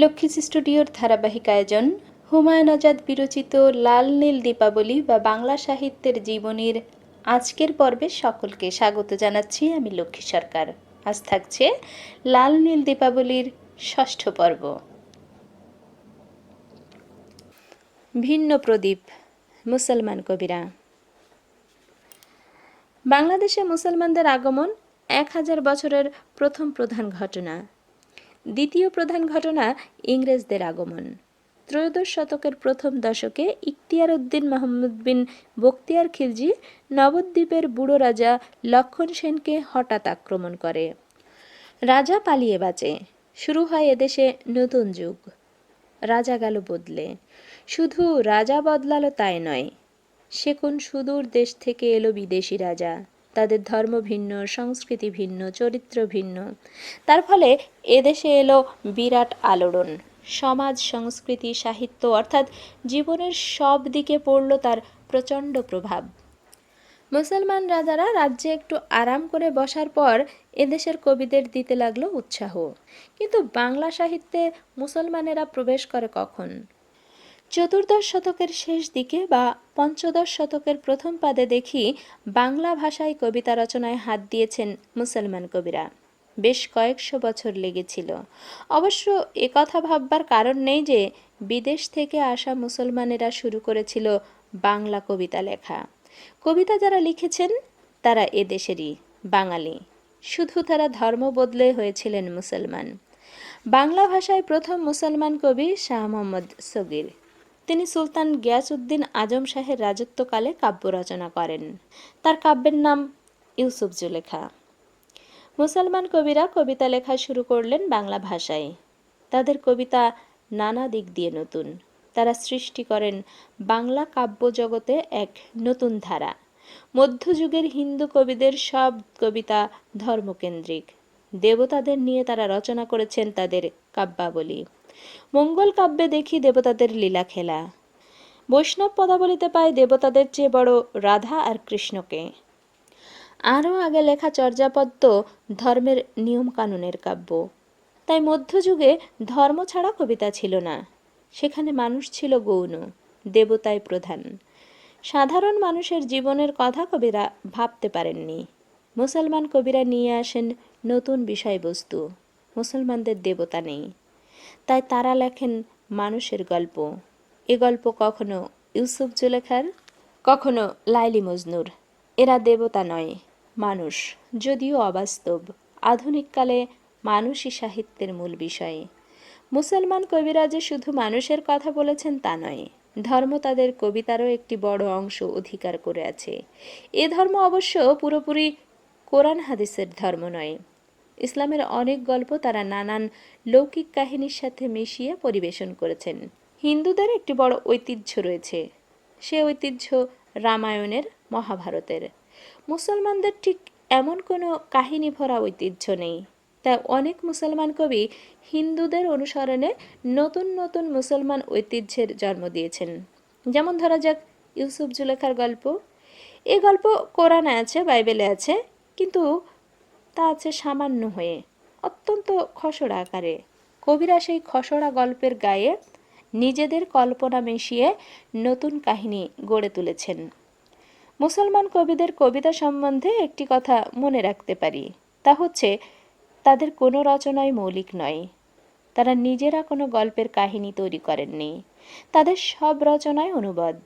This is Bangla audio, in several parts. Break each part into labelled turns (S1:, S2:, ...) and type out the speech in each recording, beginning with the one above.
S1: লক্ষ্মীজ স্টুডিওর ধারাবাহিক আয়োজন, হুমায়ুন আজাদ বিরচিত লাল নীল দীপাবলি বা বাংলা সাহিত্যের জীবনীর আজকের পর্বে সকলকে স্বাগত জানাচ্ছি আমি লক্ষ্মী সরকার। আজ থাকছে লাল নীল দীপাবলির ষষ্ঠ পর্ব। ভিন্ন প্রদীপ, মুসলমান কবিরা। বাংলাদেশে মুসলমানদের আগমন এক হাজার বছরের প্রথম প্রধান ঘটনা। দ্বিতীয় প্রধান ঘটনা ইংরেজদের আগমন। ত্রয়োদশ শতকের প্রথম দশকে ইখতিয়ার উদ্দিন মাহমুদ বিন বখতিয়ার খিলজি নবদ্বীপের বুড়ো রাজা লক্ষণ সেনকে হঠাৎ আক্রমণ করে। রাজা পালিয়ে বাঁচে। শুরু হয় এদেশে নতুন যুগ। রাজা গেল বদলে। শুধু রাজা বদলালো তাই নয়, সে কোন সুদূর দেশ থেকে এলো বিদেশি রাজা। তাদের ধর্ম ভিন্ন, সংস্কৃতি ভিন্ন, চরিত্র ভিন্ন। তার ফলে এদেশে এলো বিরাট আলোড়ন। সমাজ, সংস্কৃতি, সাহিত্য অর্থাৎ জীবনের সব দিকে পড়ল তার প্রচণ্ড প্রভাব। মুসলমান রাজারা রাজ্যে একটু আরাম করে বসার পর এদেশের কবিদের দিতে লাগল উৎসাহ। কিন্তু বাংলা সাহিত্যে মুসলমানেরা প্রবেশ করে কখন? চতুর্দশ শতকের শেষ দিকে বা পঞ্চদশ শতকের প্রথম পাদে দেখি বাংলা ভাষায় কবিতা রচনায় হাত দিয়েছেন মুসলমান কবিরা। বেশ কয়েকশো বছর লেগেছিল। অবশ্য কথা ভাববার কারণ নেই যে বিদেশ থেকে আসা মুসলমানেরা শুরু করেছিল বাংলা কবিতা লেখা। কবিতা যারা লিখেছেন, তারা এদেশেরই বাঙালি। শুধু তারা ধর্ম বদলে হয়েছিলেন মুসলমান। বাংলা ভাষায় প্রথম মুসলমান কবি শাহ মোহাম্মদ সগির। তিনি সুলতান গিয়াসউদ্দিন আজম শাহের রাজত্বকালে কাব্য রচনা করেন। তার কাব্যের নাম ইউসুফ জুলেখা। মুসলমান কবিরা কবিতা লেখা শুরু করলেন বাংলা ভাষায়। তাদের কবিতা নানা দিক দিয়ে নতুন। তারা সৃষ্টি করেন বাংলা কাব্য জগতে এক নতুন ধারা। মধ্যযুগের হিন্দু কবিদের সব কবিতা ধর্মকেন্দ্রিক। দেবতাদের নিয়ে তারা রচনা করেছেন তাদের কাব্যাবলী। মঙ্গল কাব্যে দেখি দেবতাদের লীলা খেলা। বৈষ্ণব পদাবলিতে পাই দেবতাদের চেয়ে বড় রাধা আর কৃষ্ণকে। আরও আগে লেখা চর্যাপদ্য ধর্মের নিয়ম কানুনের কাব্য। তাই মধ্যযুগে ধর্ম ছাড়া কবিতা ছিল না। সেখানে মানুষ ছিল গৌণ দেবতায় প্রধান। সাধারণ মানুষের জীবনের কথা কবিরা ভাবতে পারেননি। মুসলমান কবিরা নিয়ে আসেন নতুন বিষয়বস্তু। মুসলমানদের দেবতা নেই। তাই তারা লেখেন মানুষের গল্প। এ গল্প কখনো ইউসুফ জুলেখার, কখনো লাইলি মজনুর। এরা দেবতা নয়, মানুষ, যদিও অবাস্তব। আধুনিককালে মানুষই সাহিত্যের মূল বিষয়। মুসলমান কবিরা যে শুধু মানুষের কথা বলেছেন তা নয়, ধর্ম তাদের কবিতারও একটি বড় অংশ অধিকার করে আছে। এ ধর্ম অবশ্য পুরোপুরি কোরআন হাদিসের ধর্ম নয়। ইসলামের অনেক গল্প তারা নানান লৌকিক কাহিনীর সাথে মিশিয়ে পরিবেশন করেছেন। হিন্দুদের একটি বড় ঐতিহ্য রয়েছে। সে ঐতিহ্য রামায়ণের, মহাভারতের। মুসলমানদের ঠিক এমন কোনো কাহিনী ভরা ঐতিহ্য নেই। তাই অনেক মুসলমান কবি হিন্দুদের অনুসরণে নতুন নতুন মুসলমান ঐতিহ্যের জন্ম দিয়েছেন। যেমন ধরা যাক ইউসুফ জুলেখার গল্প। এই গল্প কোরআনে আছে, বাইবেলে আছে, কিন্তু তা আছে সামান্য হয়ে, অত্যন্ত খসড়া আকারে। কবিরা সেই খসড়া গল্পের গায়ে নিজেদের কল্পনা মিশিয়ে নতুন কাহিনী গড়ে তুলেছেন। মুসলমান কবিদের কবিতা সম্বন্ধে একটি কথা মনে রাখতে পারি, তা হচ্ছে, তাদের কোনো রচনাই মৌলিক নয়। তারা নিজেরা কোনো গল্পের কাহিনী তৈরি করেননি। তাদের সব রচনায় অনুবাদ।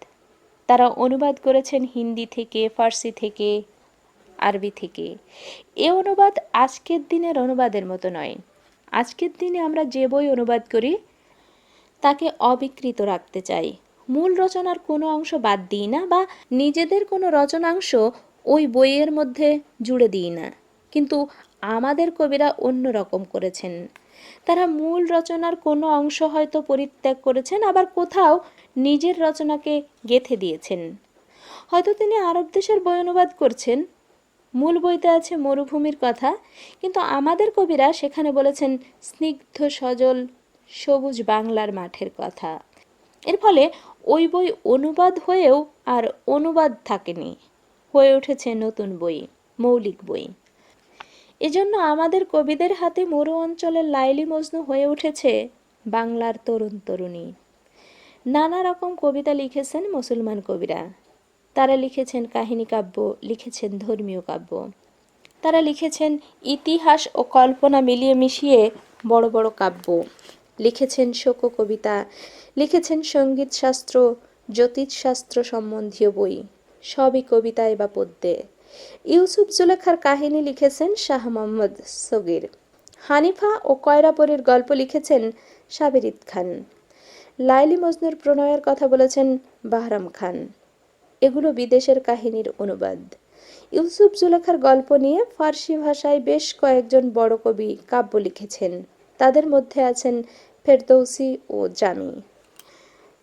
S1: তারা অনুবাদ করেছেন হিন্দি থেকে, ফার্সি থেকে আরবি থেকে। এ অনুবাদ আজকের দিনের অনুবাদের মতো নয়। আজকের দিনে আমরা যে বই অনুবাদ করি, তাকে অবিকৃত রাখতে চাই। মূল রচনার কোনো অংশ বাদ দিই না বা নিজেদের কোনো রচনাংশ ওই বইয়ের মধ্যে জুড়ে দিই না। কিন্তু আমাদের কবিরা অন্য রকম করেছেন। তারা মূল রচনার কোনো অংশ হয়তো পরিত্যাগ করেছেন, আবার কোথাও নিজের রচনাকে গেথে দিয়েছেন। হয়তো তিনি আরব দেশের বই অনুবাদ করছেন মূল বইতে আছে মরুভূমির কথা, কিন্তু আমাদের কবিরা সেখানে বলেছেন স্নিগ্ধ সজল, সবুজ বাংলার মাঠের কথা। এর ফলে ওই বই অনুবাদ হয়েও আর অনুবাদ থাকেনি, হয়ে উঠেছে নতুন বই, মৌলিক বই। এজন্য আমাদের কবিদের হাতে মরু অঞ্চলের লাইলি মজনু হয়ে উঠেছে বাংলার তরুণ তরুণী। নানা রকম কবিতা লিখেছেন মুসলমান কবিরা। তারা লিখেছেন কাহিনী কাব্য, লিখেছেন ধর্মীয় কাব্য। তারা লিখেছেন ইতিহাস ও কল্পনা মিলিয়ে মিশিয়ে বড় বড় কাব্য। লিখেছেন শোক কবিতা। লিখেছেন সংগীত শাস্ত্র জ্যোতিষশাস্ত্র সম্বন্ধীয় বই। সবই কবিতায় বা পদ্যে। ইউসুফ জুলেখার কাহিনী লিখেছেন শাহ মোহাম্মদ সগির। হানিফা ও কয়রাপরির গল্প লিখেছেন সাবেরিত খান। লাইলি মজনুর প্রণয়ের কথা বলেছেন বাহরাম খান। এগুলো বিদেশের কাহিনীর অনুবাদ। ইউসুফ জুলেখার গল্প নিয়ে ফার্সি ভাষায় বেশ কয়েকজন বড় কবি কাব্য লিখেছেন। তাদের মধ্যে আছেন ফেরদৌসি ও জামি।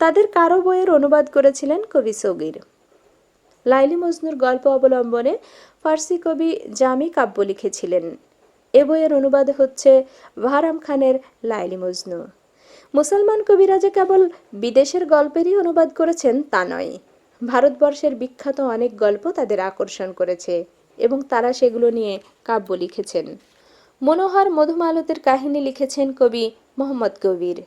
S1: তাদের কারও বইয়ের অনুবাদ করেছিলেন কবি সগির। লাইলি মজনুর গল্প অবলম্বনে ফার্সি কবি জামি কাব্য লিখেছিলেন। এ বইয়ের অনুবাদ হচ্ছে ভারাম খানের লাইলি মজনু। মুসলমান কবিরা যে কেবল বিদেশের গল্পেরই অনুবাদ করেছেন তা নয় ভারতবর্ষের বিখ্যাত অনেক গল্প তাদের আকর্ষণ করেছে এবং তারা সেগুলো নিয়ে কাব্য লিখেছেন। মনোহর মধুমালতের কাহিনী লিখেছেন কবি মোহাম্মদ কবির।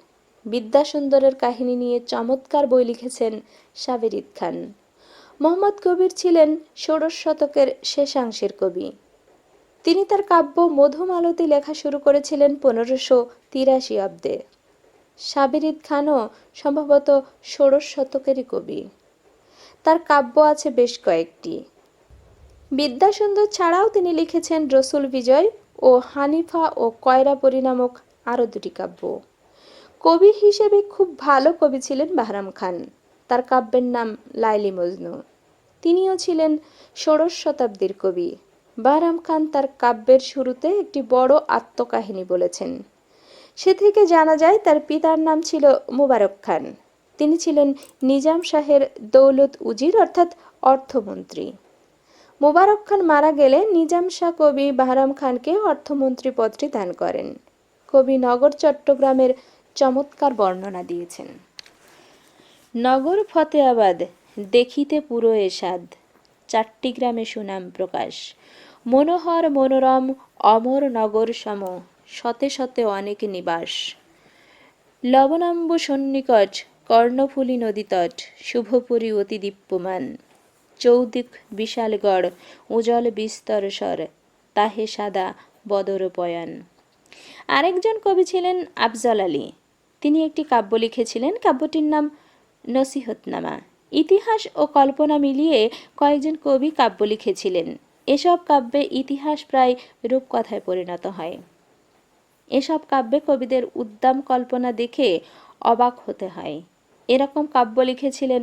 S1: বিদ্যাসুন্দরের কাহিনী নিয়ে চমৎকার বই লিখেছেন সাবেরিদ খান। মোহাম্মদ কবির ছিলেন ষোড়শ শতকের শেষাংশের কবি। তিনি তার কাব্য মধুমালতি লেখা শুরু করেছিলেন পনেরোশো তিরাশি অব্দে। সাবিরিদ খানও সম্ভবত ষোড়শ শতকেরই কবি। তার কাব্য আছে বেশ কয়েকটি। বিদ্যাসুন্দর ছাড়াও তিনি লিখেছেন রসুল বিজয় ও হানিফা ও কয়রাপরি নামক আরও দুটি কাব্য। কবি হিসেবে খুব ভালো কবি ছিলেন বাহরাম খান। তার কাব্যের নাম লাইলি মজনু। তিনিও ছিলেন ষোড়শ শতাব্দীর কবি। বাহরাম খান তার কাব্যের শুরুতে একটি বড় আত্মকাহিনী বলেছেন। সে থেকে জানা যায় তার পিতার নাম ছিল মুবারক খান। তিনি ছিলেন নিজাম শাহের দৌলত উজির, অর্থাৎ অর্থমন্ত্রী। মোবারক খান মারা গেলে নিজাম শাহ কবি বাহরাম খানকে অর্থমন্ত্রী পদটি দান করেন। কবি নগর চট্টগ্রামের চমৎকার বর্ণনা দিয়েছেন। নগর ফতেয়াবাদ দেখিতে পুরো এসাদ চারটি গ্রামে সুনাম প্রকাশ। মনোহর, মনোরম, অমর নগর সম, শতে শতে অনেক নিবাস। লবণাম্ব সন্নিকট কর্ণফুলী নদীতট শুভপুরী অতি দীপ্যমান। চৌদিক বিশালগড়, উজ্জ্বল বিস্তর স্বর, তাহে সাদা বদর পয়ান আরেকজন কবি ছিলেন আফজল আলী। তিনি একটি কাব্য লিখেছিলেন, কাব্যটির নাম নসিহতনামা। ইতিহাস ও কল্পনা মিলিয়ে কয়েকজন কবি কাব্য লিখেছিলেন। এসব কাব্যে ইতিহাস প্রায় রূপকথায় পরিণত হয়। এসব কাব্যে কবিদের উদ্দাম কল্পনা দেখে অবাক হতে হয়। এরকম কাব্য লিখেছিলেন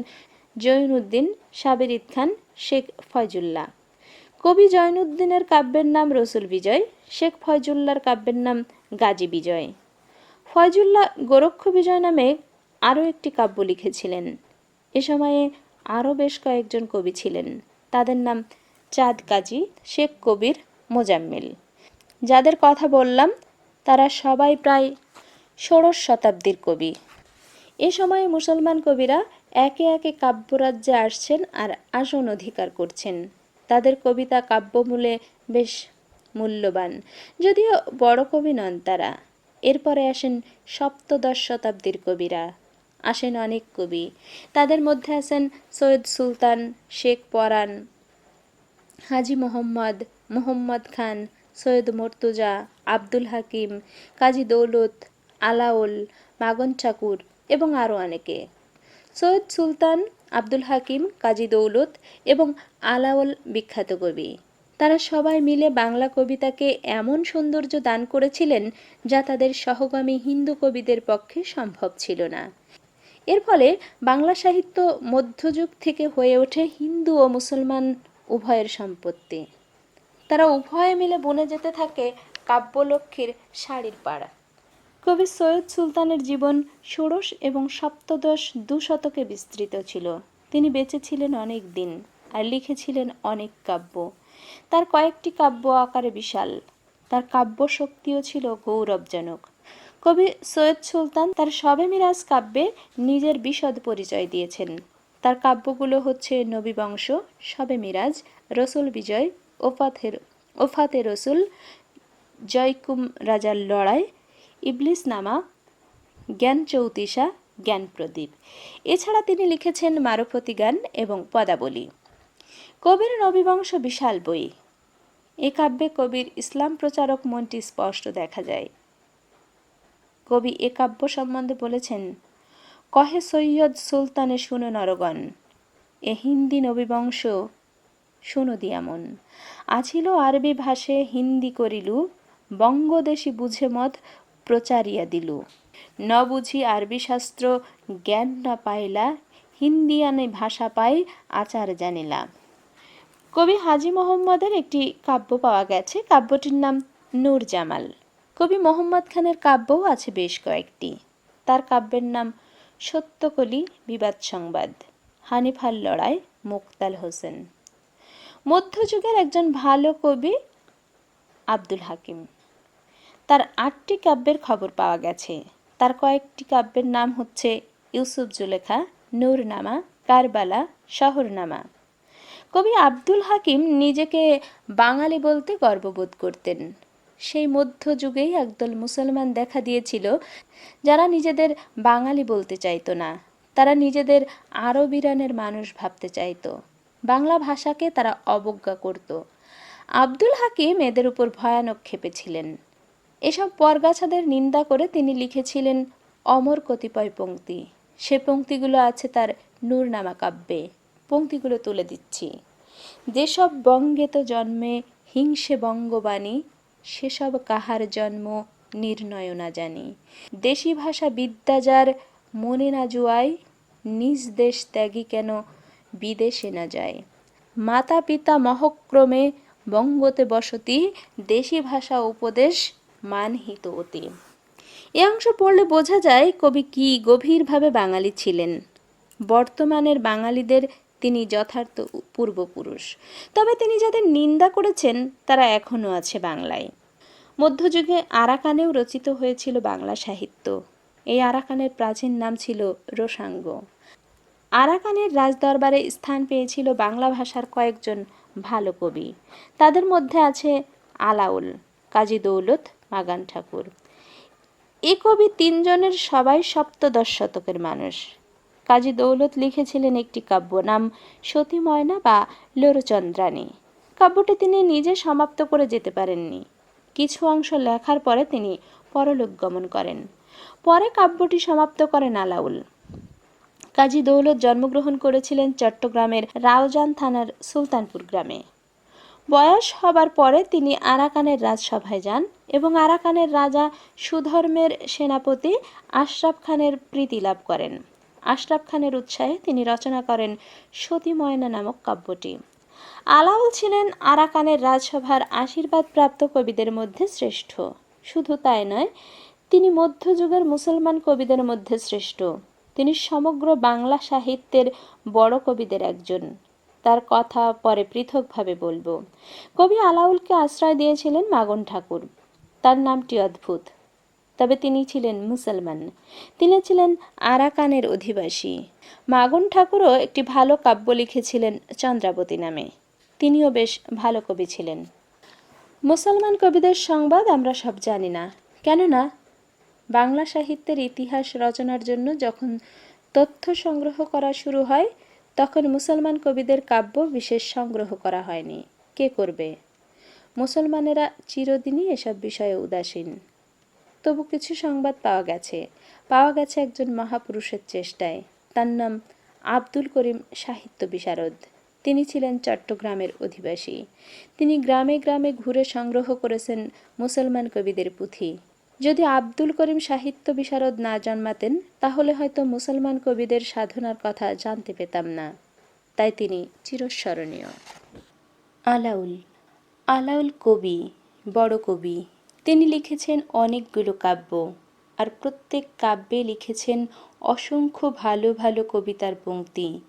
S1: জৈনুদ্দিন সাবেরিদ খান, শেখ ফয়জুল্লাহ। কবি জয়নুদ্দিনের কাব্যের নাম রসুল বিজয়, শেখ ফয়জুল্লার কাব্যের নাম গাজী বিজয়। ফয়জুল্লাহ গোরক্ষ বিজয় নামে আরও একটি কাব্য লিখেছিলেন। এ সময়ে আরও বেশ কয়েকজন কবি ছিলেন। তাদের নাম চাঁদ কাজী, শেখ কবির মোজাম্মেল। যাদের কথা বললাম, তারা সবাই প্রায় ষোড়শ শতাব্দীর কবি। এ সময়ে মুসলমান কবিরা একে একে কাব্যরাজ্যে আসছেন আর আসন অধিকার করছেন। তাদের কবিতা কাব্যমূলে বেশ মূল্যবান। যদিও বড় কবি নন তারা। এরপরে আসেন সপ্তদশ শতাব্দীর কবিরা। আসেন অনেক কবি। তাদের মধ্যে আছেন সৈয়দ সুলতান, শেখ পরাণ, হাজি মোহাম্মদ মোহাম্মদ খান, সৈয়দ মর্তুজা, আব্দুল হাকিম, কাজী দৌলত, আলাউল, মাগন ঠাকুর এবং আরও অনেকে। সৈয়দ সুলতান, আব্দুল হাকিম, কাজী দৌলত এবং আলাউল বিখ্যাত কবি। তারা সবাই মিলে বাংলা কবিতাকে এমন সৌন্দর্য দান করেছিলেন যা তাদের সহগামী হিন্দু কবিদের পক্ষে সম্ভব ছিল না। এর ফলে বাংলা সাহিত্য মধ্যযুগ থেকে হয়ে ওঠে হিন্দু ও মুসলমান উভয়ের সম্পত্তি। তারা উভয়ে মিলে বনে যেতে থাকে কাব্যলক্ষ্মীর শাড়ির পাড়া। কবি সৈয়দ সুলতানের জীবন ষোড়শ এবং সপ্তদশ দু শতকে বিস্তৃত ছিল। তিনি বেঁচে ছিলেন অনেক দিন আর লিখেছিলেন অনেক কাব্য। তার কয়েকটি কাব্য আকারে বিশাল। তার কাব্য শক্তিও ছিল গৌরবজনক। কবি সৈয়দ সুলতান তার সবে মিরাজ কাব্যে নিজের বিশদ পরিচয় দিয়েছেন। তার কাব্যগুলো হচ্ছে নবী বংশ শবে মিরাজ, রসুল বিজয়, ওফাতের, ওফাতে রসুল, জয়কুম রাজার লড়াই ইবলিস নামা জ্ঞান চৌতিসা জ্ঞান প্রদীপ। এছাড়া তিনি লিখেছেন মারফতি গান এবং পদাবলী। কবির নবীবংশ বিশাল বই। এ কাব্যে কবির ইসলাম প্রচারক মনটি স্পষ্ট দেখা যায়। কবি এ কাব্য সম্বন্ধে বলেছেন, কহে সৈয়দ সুলতানে শুনো নরগণ, এ হিন্দি নবীবংশ শুনো দিয়ামন। আছিল আরবি ভাষে হিন্দি করিলু, বঙ্গদেশি বুঝে মত প্রচারিয়া দিলু। ন বুঝি আরবি শাস্ত্র জ্ঞান না পাইলা হিন্দিয়ানে ভাষা পাই, আচার জানিলা। কবি হাজি মোহাম্মদের একটি কাব্য পাওয়া গেছে, কাব্যটির নাম নূর জামাল। কবি মোহাম্মদ খানের কাব্যও আছে বেশ কয়েকটি। তার কাব্যের নাম সত্যকলি বিবাদ সংবাদ হানিফার লড়াই, মুক্তাল হোসেন। মধ্যযুগের একজন ভালো কবি আব্দুল হাকিম। তার আটটি কাব্যের খবর পাওয়া গেছে। তার কয়েকটি কাব্যের নাম হচ্ছে ইউসুফ জুলেখা, নূরনামা, কারবালা, শহরনামা। কবি আব্দুল হাকিম নিজেকে বাঙালি বলতে গর্ববোধ করতেন। সেই মধ্যযুগেই একদল মুসলমান দেখা দিয়েছিল যারা নিজেদের বাঙালি বলতে চাইতো না। তারা নিজেদের আরব ইরানের মানুষ ভাবতে চাইতো। বাংলা ভাষাকে তারা অবজ্ঞা করত। আব্দুল হাকিম এদের উপর ভয়ানক ক্ষেপেছিলেন এসব পরগাছাদের নিন্দা করে তিনি লিখেছিলেন, অমর কতিপয় পংক্তি সে পংক্তিগুলো আছে তার নূরনামা কাব্যে। পংক্তিগুলো তুলে দিচ্ছি। যেসব বঙ্গেত জন্মে হিংসে বঙ্গবাণী, সেসব কাহার জন্ম নির্ণয় না জানি। দেশি ভাষা বিদ্যা যার মনে না জুয়ায়, নিজ দেশ ত্যাগী কেন বিদেশে না যায়? মাতা পিতা মহক্রমে বঙ্গতে বসতি, দেশি ভাষা উপদেশ মানহিত অতি। এ অংশ পড়লে বোঝা যায় কবি কি গভীরভাবে বাঙালি ছিলেন। বর্তমানের বাঙালিদের তিনি যথার্থ পূর্বপুরুষ। তবে তিনি যাদের নিন্দা করেছেন, তারা এখনও আছে বাংলায়। মধ্যযুগে আরাকানেও রচিত হয়েছিল বাংলা সাহিত্য। এই আরাকানের প্রাচীন নাম ছিল রোসাঙ্গ। আরাকানের রাজদরবারে স্থান পেয়েছিল বাংলা ভাষার কয়েকজন ভালো কবি। তাদের মধ্যে আছে আলাউল, কাজী দৌলত মাগান ঠাকুর। এ কবি তিনজনের সবাই সপ্তদশ শতকের মানুষ। কাজী দৌলত লিখেছিলেন একটি কাব্য, নাম সতী ময়না বা লোরচন্দ্রানী কাব্যটি তিনি নিজে সমাপ্ত করে যেতে পারেননি। কিছু অংশ লেখার পরে তিনি পরলোক গমন করেন। পরে কাব্যটি সমাপ্ত করেন আলাউল কাজী দৌলত জন্মগ্রহণ করেছিলেন চট্টগ্রামের রাউজান থানার সুলতানপুর গ্রামে। বয়স হবার পরে তিনি আরাকানের রাজসভায় যান এবং আরাকানের রাজা সুধর্মের সেনাপতি আশরাফ খানের প্রীতি লাভ করেন। আশরাফ খানের উৎসাহে তিনি রচনা করেন সতী ময়না নামক কাব্যটি। আলাউল ছিলেন আরাকানের রাজসভার আশীর্বাদপ্রাপ্ত কবিদের মধ্যে শ্রেষ্ঠ। শুধু তাই নয়, তিনি মধ্যযুগের মুসলমান কবিদের মধ্যে শ্রেষ্ঠ। তিনি সমগ্র বাংলা সাহিত্যের বড় কবিদের একজন। তার কথা পরে পৃথকভাবে বলব। কবি আলাউলকে আশ্রয় দিয়েছিলেন মাগন ঠাকুর। তার নামটি অদ্ভুত। তবে তিনি ছিলেন মুসলমান। তিনি ছিলেন আরাকানের অধিবাসী। মাগন ঠাকুরও একটি ভালো কাব্য লিখেছিলেন চন্দ্রাবতী নামে। তিনিও বেশ ভালো কবি ছিলেন। মুসলমান কবিদের সংবাদ আমরা সব জানি না। কেননা বাংলা সাহিত্যের ইতিহাস রচনার জন্য যখন তথ্য সংগ্রহ করা শুরু হয় তখন মুসলমান কবিদের কাব্য বিশেষ সংগ্রহ করা হয়নি। কে করবে? মুসলমানেরা চিরদিনই এসব বিষয়ে উদাসীন। তবু কিছু সংবাদ পাওয়া গেছে। পাওয়া গেছে একজন মহাপুরুষের চেষ্টায়। তার নাম আব্দুল করিম সাহিত্য বিশারদ। তিনি ছিলেন চট্টগ্রামের অধিবাসী। তিনি গ্রামে গ্রামে ঘুরে সংগ্রহ করেছেন মুসলমান কবিদের পুঁথি। যদি আব্দুল করিম সাহিত্য বিশারদ না জন্মাতেন, তাহলে হয়তো মুসলমান কবিদের সাধনার কথা জানতে পেতাম না। তাই তিনি চিরস্মরণীয়। আলাউল আলাউল কবি, বড় কবি, তিনি লিখেছেন অনেকগুলো কাব্য আর প্রত্যেক কাব্যে লিখেছেন অসংখ্য ভালো ভালো কবিতার পংক্তি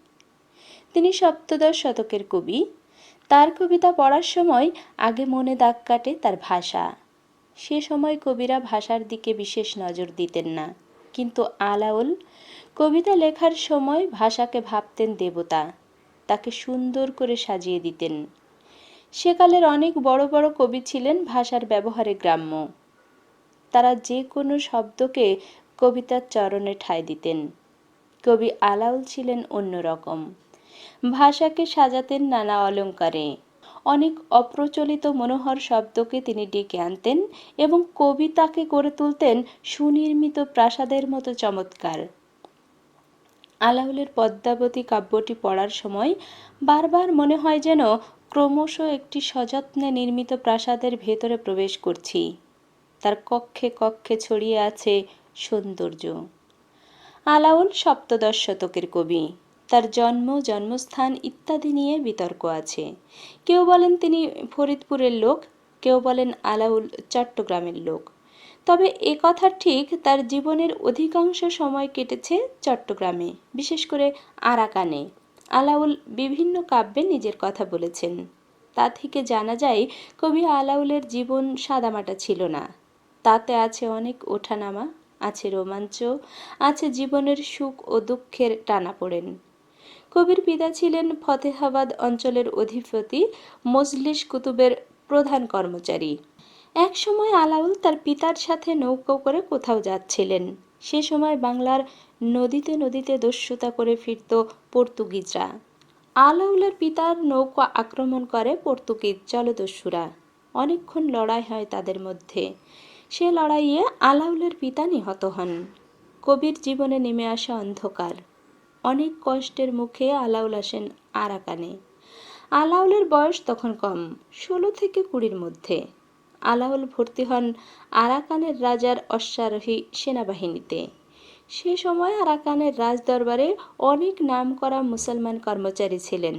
S1: তিনি সপ্তদশ শতকের কবি। তার কবিতা পড়ার সময় আগে মনে দাগ কাটে তার ভাষা। সে সময় কবিরা ভাষার দিকে বিশেষ নজর দিতেন না। কিন্তু আলাউল কবিতা লেখার সময় ভাষাকে ভাবতেন দেবতা। তাকে সুন্দর করে সাজিয়ে দিতেন। সেকালের অনেক বড় বড় কবি ছিলেন ভাষার ব্যবহারে গ্রাম্য। তারা যে কোনো শব্দকে কবিতার চরণে ঠাঁই দিতেন। কবি আলাউল ছিলেন অন্যরকম। ভাষাকে সাজাতেন নানা অলঙ্কারে। অনেক অপ্রচলিত মনোহর শব্দকে তিনি ডেকে আনতেন এবং কবিতাকে গড়ে তুলতেন সুনির্মিত প্রাসাদের মতো চমৎকার। আলাউলের পদ্মাবতী কাব্যটি পড়ার সময় বারবার মনে হয় যেন ক্রমশ একটি সযত্নে নির্মিত প্রাসাদের ভেতরে প্রবেশ করছি। তার কক্ষে কক্ষে ছড়িয়ে আছে সৌন্দর্য। আলাউল সপ্তদশ শতকের কবি। তার জন্ম, জন্মস্থান ইত্যাদি নিয়ে বিতর্ক আছে। কেউ বলেন তিনি ফরিদপুরের লোক, কেউ বলেন আলাউল চট্টগ্রামের লোক। তবে এ কথা ঠিক তার জীবনের অধিকাংশ সময় কেটেছে চট্টগ্রামে, বিশেষ করে আরাকানে। আলাউল বিভিন্ন কাব্যে নিজের কথা বলেছেন। তা থেকে জানা যায়, কবি আলাউলের জীবন সাদামাটা ছিল না। তাতে আছে অনেক ওঠানামা, আছে রোমাঞ্চ, আছে জীবনের সুখ ও দুঃখের টানাপোড়েন কবির পিতা ছিলেন ফতেহাবাদ অঞ্চলের অধিপতি মজলিস কুতুবের প্রধান কর্মচারী। এক সময় আলাউল তার পিতার সাথে নৌকো করে কোথাও যাচ্ছিলেন। সে সময় বাংলার নদীতে নদীতে দস্যুতা করে ফিরত পর্তুগিজরা। আলাউলের পিতার নৌকো আক্রমণ করে পর্তুগিজ জলদস্যুরা। অনেকক্ষণ লড়াই হয় তাদের মধ্যে। সে লড়াইয়ে আলাউলের পিতা নিহত হন। কবির জীবনে নেমে আসা অন্ধকার। অনেক কষ্টের মুখে আলাউল আসেন আরাকানে। আলাউলের বয়স তখন কম, ষোলো থেকে কুড়ির মধ্যে। আলাউল ভর্তি হন আরাকানের রাজার অশ্বারোহী সেনাবাহিনীতে। সে সময় আরাকানের রাজদরবারে অনেক নামকরা মুসলমান কর্মচারী ছিলেন।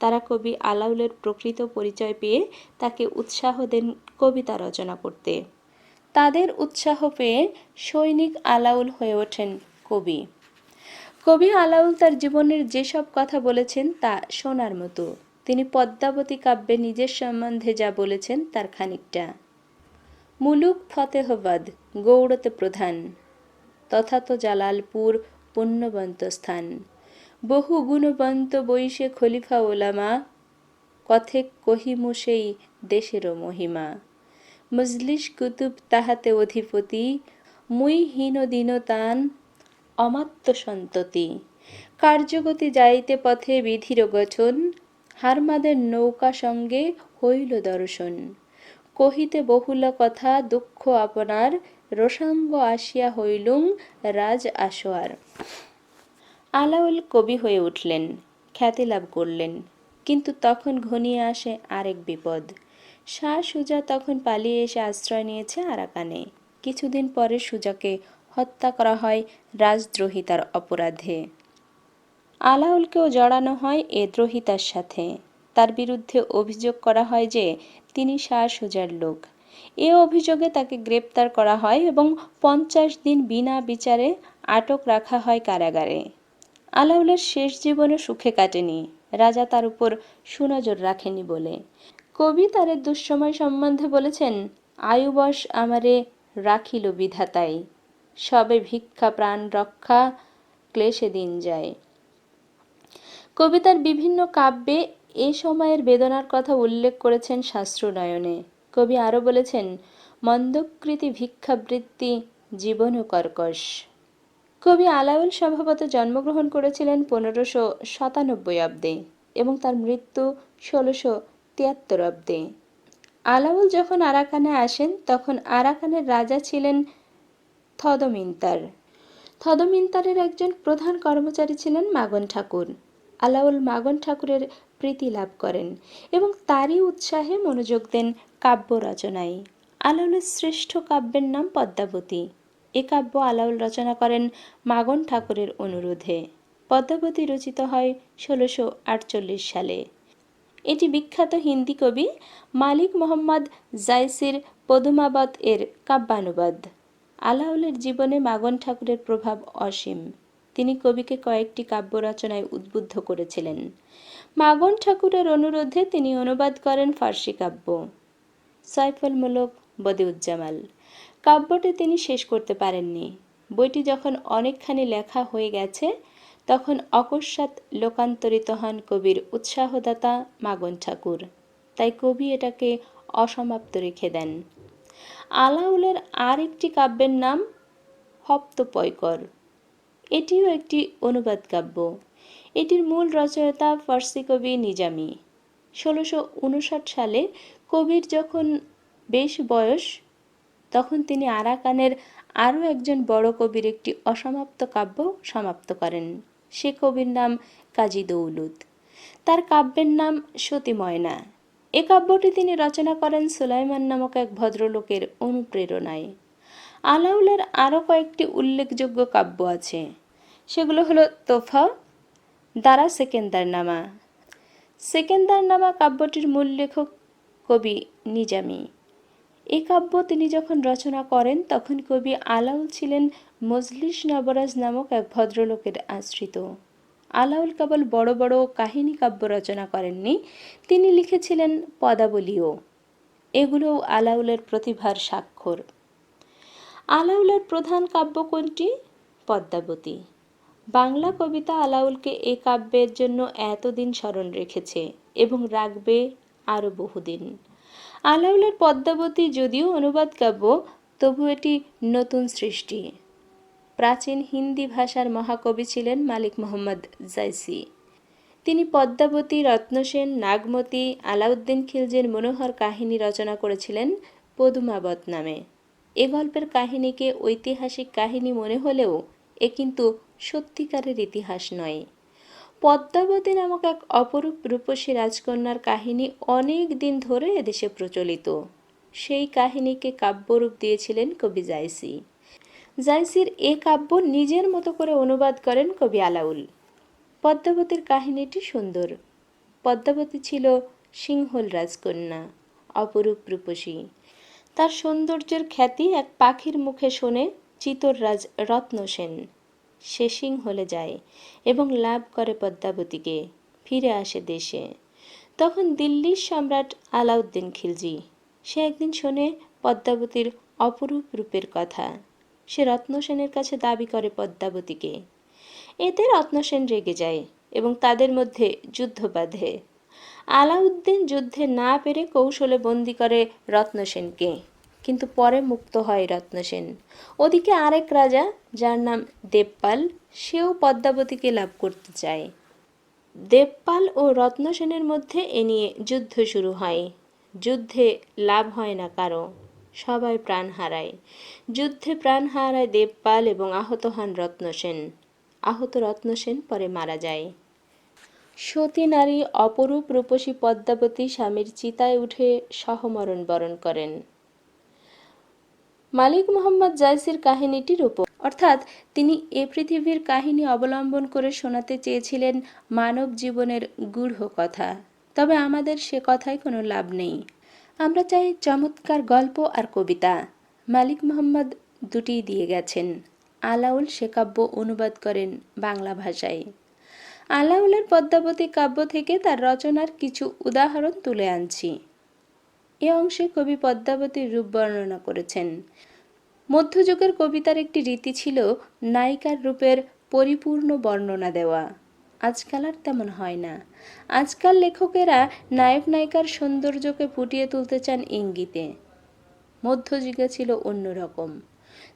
S1: তারা কবি আলাউলের প্রকৃত পরিচয় পেয়ে তাকে উৎসাহ দেন কবিতা রচনা করতে। তাদের উৎসাহ পেয়ে সৈনিক আলাউল হয়ে ওঠেন কবি। কবি আলাউল তার জীবনের যেসব কথা বলেছেন তা শোনার মতো। তিনি পদ্মাবতী কাব্যে নিজের সম্বন্ধে যা বলেছেন তার খানিকটা। মুলুক ফতেহবাদ, গৌড়তে প্রধান। তথা তো জালালপুর পুণ্যবন্ত স্থান বহু গুণবন্ত বৈশে খলিফা ওলামা, কথেক কহিমু সেই দেশেরও মহিমা। মজলিস কুতুব তাহাতে অধিপতি, মুই হীন দিনতান অমাত্য সন্ততি কার্যগতি যাইতে পথে বিধির গঠন হারমাদের নৌকা সঙ্গে হইল দর্শন। কহিতে বহুল কথা দুঃখ আপনার রসাঙ্গ আসিয়া হইলুম রাজ আসোয়ার। আলাউল কবি হয়ে উঠলেন, খ্যাতি লাভ করলেন, কিন্তু তখন ঘনিয়ে আসে আরেক বিপদ। শাহ সুজা তখন পালিয়ে এসে আশ্রয় নিয়েছে আরাকানে। কিছুদিন পরে সুজাকে হত্যা করা হয় রাজদ্রোহিতার অপরাধে। আলাউলকেও জড়ানো হয় এ দ্রোহিতার সাথে। তার বিরুদ্ধে অভিযোগ করা হয় যে, তিনি শাহ সুজার লোক। এ অভিযোগে তাকে গ্রেপ্তার করা হয় এবং পঞ্চাশ দিন বিনা বিচারে আটক রাখা হয় কারাগারে। আলাউলের শেষ জীবনও সুখে কাটেনি। রাজা তার উপর সুনজর রাখেনি বলে। কবি তার দুঃসময় সম্বন্ধে বলেছেন, আয়ুবশ আমারে রাখিল বিধাতাই। সবে ভিক্ষা, প্রাণ রক্ষা, ক্লেশে দিন যায়। কবিতার বিভিন্ন কাব্যে এ সময়ের বেদনার কথা উল্লেখ করেছেন শাস্ত্রনয়নে। কবি আরও বলেছেন, মন্দকৃতি ভিক্ষাবৃত্তি জীবন কর্কশ। কবি আলাউল স্বভাবত জন্মগ্রহণ করেছিলেন পনেরোশো সাতানব্বই অব্দে এবং তার মৃত্যু ষোলোশো তিয়াত্তর অব্দে। আলাউল যখন আরাকানে আসেন, তখন আরাকানের রাজা ছিলেন থদমিন্তার। থদমিন্তারের একজন প্রধান কর্মচারী ছিলেন মাগন ঠাকুর। আলাউল মাগন ঠাকুরের প্রীতি লাভ করেন এবং তারই উৎসাহে মনোযোগ দেন কাব্য রচনায়। আলাউলের শ্রেষ্ঠ কাব্যের নাম পদ্মাবতী। এ কাব্য আলাউল রচনা করেন মাগন ঠাকুরের অনুরোধে। পদ্মাবতী রচিত হয় ষোলোশো আটচল্লিশ সালে। এটি বিখ্যাত হিন্দি কবি মালিক মোহাম্মদ জাইসির পদুমাবত এর কাব্যানুবাদ। আলাউলের জীবনে মাগন ঠাকুরের প্রভাব অসীম। তিনি কবিকে কয়েকটি কাব্য রচনায় উদ্বুদ্ধ করেছিলেন। মাগন ঠাকুরের অনুরোধে তিনি অনুবাদ করেন ফার্সি কাব্য। সাইফলমূলক বদিউজ্জামাল। কাব্যটি তিনি শেষ করতে পারেননি। বইটি যখন অনেকখানি লেখা হয়ে গেছে, তখন অকস্মাৎ লোকান্তরিত হন কবির উৎসাহদাতা মাগন ঠাকুর। তাই কবি এটাকে অসমাপ্ত রেখে দেন। আলাউলের আর একটি কাব্যের নাম হপ্তপয়কর। এটিও একটি অনুবাদ কাব্য এটির মূল রচয়িতা ফার্সি কবি নিজামি। ষোলোশো উনষাট সালে কবির যখন বেশ বয়স, তখন তিনি আরাকানের আরও একজন বড় কবির একটি অসমাপ্ত কাব্য সমাপ্ত করেন। সে কবির নাম কাজী দৌলুদ। তার কাব্যের নাম সতী ময়না এ কাব্যটি তিনি রচনা করেন সুলাইমান নামক এক ভদ্রলোকের অনুপ্রেরণায়। আলাউলের আরও কয়েকটি উল্লেখযোগ্য কাব্য আছে। সেগুলো হলো তোফা দ্বারা সেকেন্দার নামা সেকেন্দার নামা কাব্যটির মূল লেখক কবি নিজামি। এই কাব্য তিনি যখন রচনা করেন, তখন কবি আলাউল ছিলেন মজলিস নবরাজ নামক এক ভদ্রলোকের আশ্রিত। আলাউল কেবল বড় বড় কাহিনী কাব্য রচনা করেননি, তিনি লিখেছিলেন পদাবলীও। এগুলোও আলাউলের প্রতিভার স্বাক্ষর। আলাউলের প্রধান কাব্য কোনটি? পদ্মাবতী। বাংলা কবিতা আলাউলকে এ কাব্যের জন্য এতদিন স্মরণ রেখেছে এবং রাখবে আরও বহুদিন। আলাউলের পদ্মাবতী যদিও অনুবাদ কাব্য, তবু এটি নতুন সৃষ্টি। প্রাচীন হিন্দি ভাষার মহাকবি ছিলেন মালিক মোহাম্মদ জাইসি। তিনি পদ্মাবতী, রত্নসেন, নাগমতী, আলাউদ্দিন খিলজির মনোহর কাহিনী রচনা করেছিলেন পদুমাবত নামে। এ গল্পের কাহিনীকে ঐতিহাসিক কাহিনী মনে হলেও এ কিন্তু সত্যিকারের ইতিহাস নয়। পদ্মাবতী নামক এক অপরূপ রূপসী রাজকন্যার কাহিনী অনেক দিন ধরে এদেশে প্রচলিত। সেই কাহিনীকে কাব্যরূপ দিয়েছিলেন কবি জাইসি। জাইসির এ কাব্য নিজের মতো করে অনুবাদ করেন কবি আলাউল। পদ্মাবতীর কাহিনীটি সুন্দর। পদ্মাবতী ছিল সিংহল রাজকন্যা, অপরূপ রূপসী। তার সৌন্দর্যের খ্যাতি এক পাখির মুখে শোনে চিতররাজ রত্নসেন সে সিংহলে যায় এবং লাভ করে পদ্মাবতীকে, ফিরে আসে দেশে। তখন দিল্লির সম্রাট আলাউদ্দিন খিলজি, সে একদিন শোনে পদ্মাবতীর অপরূপ রূপের কথা। সে রত্নসেনের কাছে দাবি করে পদ্মাবতীকে। এতে রত্নসেন রেগে যায় এবং তাদের মধ্যে যুদ্ধ বাঁধে। আলাউদ্দিন যুদ্ধে না পেরে কৌশলে বন্দি করে রত্নসেনকে, কিন্তু পরে মুক্ত হয় রত্নসেন। ওদিকে আরেক রাজা, যার নাম দেবপাল, সেও পদ্মাবতীকে লাভ করতে চায়। দেবপাল ও রত্নসেনের মধ্যে এ নিয়ে যুদ্ধ শুরু হয়। যুদ্ধে লাভ হয় না কারও। সবাই প্রাণ হারায়। যুদ্ধে প্রাণ হারায় দেবপাল এবং আহত হন রত্নসেন। আহত রত্নসেন পরে মারা যায়। সতী নারী অপরূপ রূপসী পদ্মাবতী স্বামীর চিতায় উঠে সহমরণ বরণ করেন। মালিক মোহাম্মদ জাইসির কাহিনীটির উপর অর্থাৎ তিনি এ পৃথিবীর কাহিনী অবলম্বন করে শোনাতে চেয়েছিলেন মানব জীবনের গূঢ় কথা। তবে আমাদের সে কথায় কোনো লাভ নেই। আমরা চাই চমৎকার গল্প আর কবিতা। মালিক মোহাম্মদ দুটিই দিয়ে গেছেন। আলাউল সে কাব্য অনুবাদ করেন বাংলা ভাষায়। আলাউলের পদ্মাবতী কাব্য থেকে তার রচনার কিছু উদাহরণ তুলে আনছি। এ অংশে কবি পদ্মাবতীর রূপ বর্ণনা করেছেন। মধ্যযুগের কবিতার একটি রীতি ছিল নায়িকার রূপের পরিপূর্ণ বর্ণনা দেওয়া। আজকাল আর তেমন হয় না। আজকাল লেখকেরা নায়ক নায়িকার সৌন্দর্যকে ফুটিয়ে তুলতে চান ইঙ্গিতে। মধ্যযুগে ছিল অন্যরকম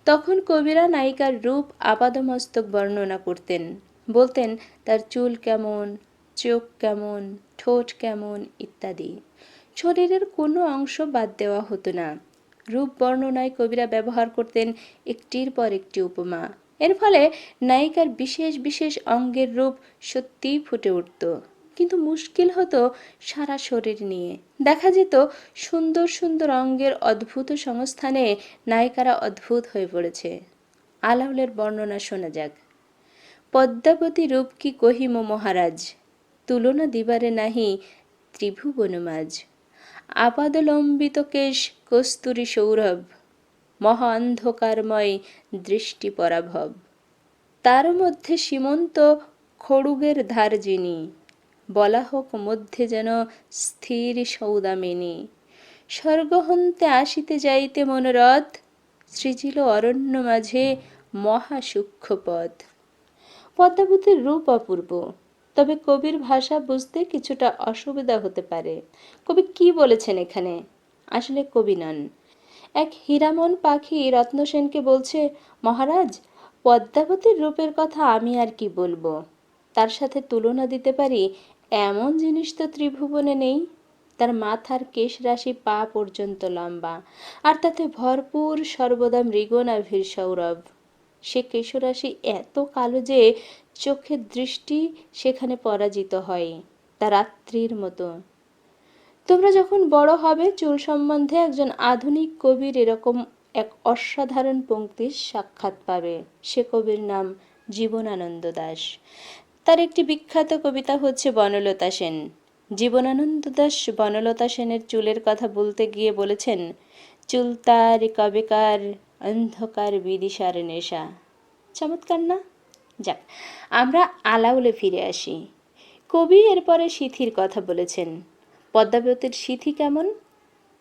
S1: তখন কবিরা নায়িকার রূপ আপাদমস্তক বর্ণনা করতেন। বলতেন, তার চুল কেমন, চোখ কেমন, ঠোঁট কেমন? ইত্যাদি। শরীরের কোনো অংশ বাদ দেওয়া হতো না। রূপ বর্ণনায় কবিরা ব্যবহার করতেন একটির পর একটি উপমা। এর ফলে নায়িকার বিশেষ বিশেষ অঙ্গের রূপ সত্যিই ফুটে উঠত। কিন্তু মুশকিল হতো সারা শরীর নিয়ে। দেখা যেত সুন্দর সুন্দর অঙ্গের অদ্ভুত সংস্থানে নায়িকারা অদ্ভুত হয়ে পড়েছে। আলাউলের বর্ণনা শোনা যাক। পদ্মাবতী রূপ কি কহিম মহারাজ, তুলনা দিবারে নাহি ত্রিভুবন মাঝ আপাদলম্বিত কেশ কস্তুরী সৌরভ মহা অন্ধকারময় দৃষ্টি পরাভব তার মধ্যে সীমন্ত খড়ুগের ধার যিনি, বলা হোক মধ্যে যেন স্থির সৌদামিনী। স্বর্গহন্তে আসিতে যাইতে মনোরথ, সৃজিল অরণ্য মাঝে মহা সূক্ষ্ম পথ পদ্মাবতীর রূপ অপূর্ব, তবে কবির ভাষা বুঝতে কিছুটা অসুবিধা হতে পারে। কবি কি বলেছেন এখানে? আসলে কবি নন। এক হীরামন পাখি রত্নসেনকে বলছে, মহারাজ, পদ্মাবতীর রূপের কথা আমি আর কি বলব? তার সাথে তুলনা দিতে পারি, এমন জিনিস তো ত্রিভুবনে নেই। তার মাথার কেশ রাশি পা পর্যন্ত লম্বা, আর তাতে ভরপুর, সর্বদা মৃগনাভির সৌরভ। সে কেশরাশি এত কালো যে চোখের দৃষ্টি সেখানে পরাজিত হয়, তা রাত্রির মতো। তোমরা যখন বড় হবে, চুল সম্বন্ধে একজন আধুনিক কবির এরকম এক অসাধারণ পঙ্ক্তির সাক্ষাৎ পাবে। সে কবির নাম জীবনানন্দ দাস। তার একটি বিখ্যাত কবিতা হচ্ছে বনলতা সেন। জীবনানন্দ দাস বনলতা সেনের চুলের কথা বলতে গিয়ে বলেছেন, চুল তার কবেকার অন্ধকার বিদিশার নেশা। চমৎকার না? যাক, আমরা আলাউলে ফিরে আসি। কবি এরপরে সিথির কথা বলেছেন পদ্মাবতীর সিথি কেমন?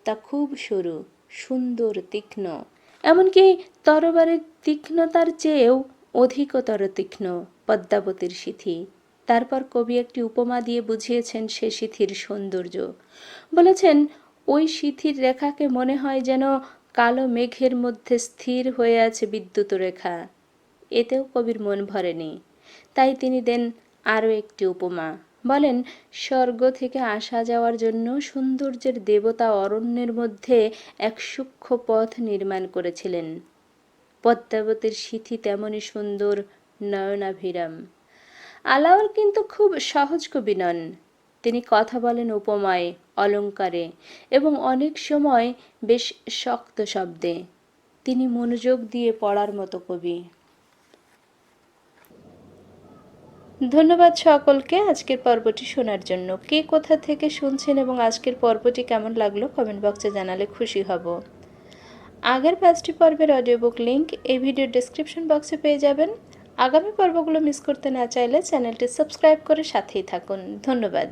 S1: তা খুব সরু, সুন্দর, তীক্ষ্ণ। এমনকি তরবারের তীক্ষ্ণতার চেয়েও অধিকতর তীক্ষ্ণ পদ্মাবতীর সিথি। তারপর কবি একটি উপমা দিয়ে বুঝিয়েছেন সে সিথির সৌন্দর্য। বলেছেন, ওই সিথির রেখাকে মনে হয় যেন কালো মেঘের মধ্যে স্থির হয়ে আছে বিদ্যুৎ রেখা। এতেও কবির মন ভরেনি। তাই তিনি দেন আরও একটি উপমা। বলেন, স্বর্গ থেকে আসা যাওয়ার জন্য সৌন্দর্যের দেবতা অরণ্যের মধ্যে এক সূক্ষ্ম পথ নির্মাণ করেছিলেন। পদ্মাবতীর সিথি তেমনই সুন্দর, নয়নাভিরাম। আলাওল কিন্তু খুব সহজ কবি নন। তিনি কথা বলেন উপমায়, অলঙ্কারে এবং অনেক সময় বেশ শক্ত শব্দে। তিনি মনোযোগ দিয়ে পড়ার মতো কবি। ধন্যবাদ সকলকে আজকের পর্বটি শোনার জন্য। কে কোথা থেকে শুনছেন এবং আজকের পর্বটি কেমন লাগল কমেন্ট বক্সে জানালে খুশি হব। আগের পাঁচটি পর্বের অডিও বুক লিঙ্ক এই ভিডিওর ডিসক্রিপশন বক্সে পেয়ে যাবেন। আগামী পর্বগুলো মিস করতে না চাইলে চ্যানেলটি সাবস্ক্রাইব করে সাথেই থাকুন। ধন্যবাদ।